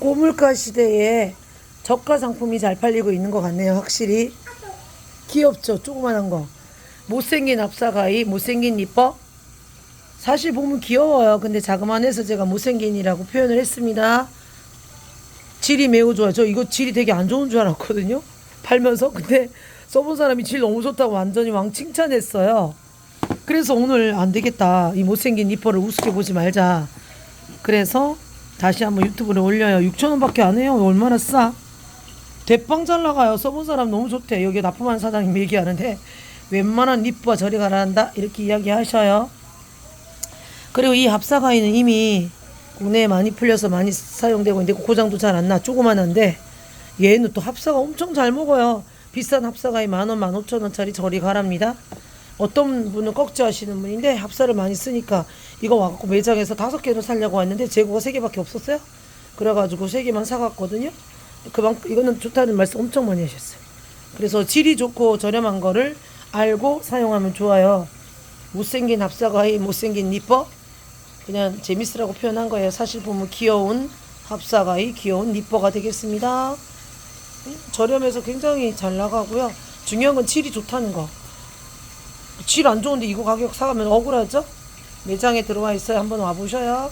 고물가 시대에 저가 상품이 잘 팔리고 있는 것 같네요. 확실히 귀엽죠. 조그만한 거. 못생긴 합사가이, 못생긴 이뻐. 사실 보면 귀여워요. 근데 자그만해서 제가 못생긴이라고 표현을 했습니다. 질이 매우 좋아요. 저 이거 질이 되게 안 좋은 줄 알았거든요. 팔면서. 근데 써본 사람이 질 너무 좋다고 완전히 왕 칭찬했어요. 그래서 오늘 안 되겠다. 이 못생긴 니퍼를 우습게 보지 말자. 그래서 다시 한번 유튜브에 올려요. 6천원밖에 안 해요. 얼마나 싸? 대빵 잘 나가요. 써본 사람 너무 좋대. 여기 납품하는 사장님 얘기하는데 웬만한 니퍼가 저리 가라한다. 이렇게 이야기하셔요. 그리고 이 합사가위는 이미 국내에 많이 풀려서 많이 사용되고 있는데 고장도 잘 안 나. 조그만한데 얘는 또 합사가 엄청 잘 먹어요. 비싼 합사가위 만원, 만 오천 원짜리 저리 가랍니다. 어떤 분은 꺽지 하시는 분인데 합사를 많이 쓰니까 이거 와갖고 매장에서 다섯 개를 사려고 왔는데 재고가 세 개밖에 없었어요. 그래가지고 세 개만 사갔거든요. 그만큼 이거는 좋다는 말씀 엄청 많이 하셨어요. 그래서 질이 좋고 저렴한 거를 알고 사용하면 좋아요. 못생긴 합사가위, 못생긴 니퍼 그냥 재밌으라고 표현한 거예요. 사실 보면 귀여운 합사가위, 귀여운 니퍼가 되겠습니다. 음, 저렴해서 굉장히 잘 나가고요. 중요한 건 질이 좋다는 거. 질 안 좋은데 이거 가격 사가면 억울하죠? 매장에 들어와 있어요. 한번 와보셔요.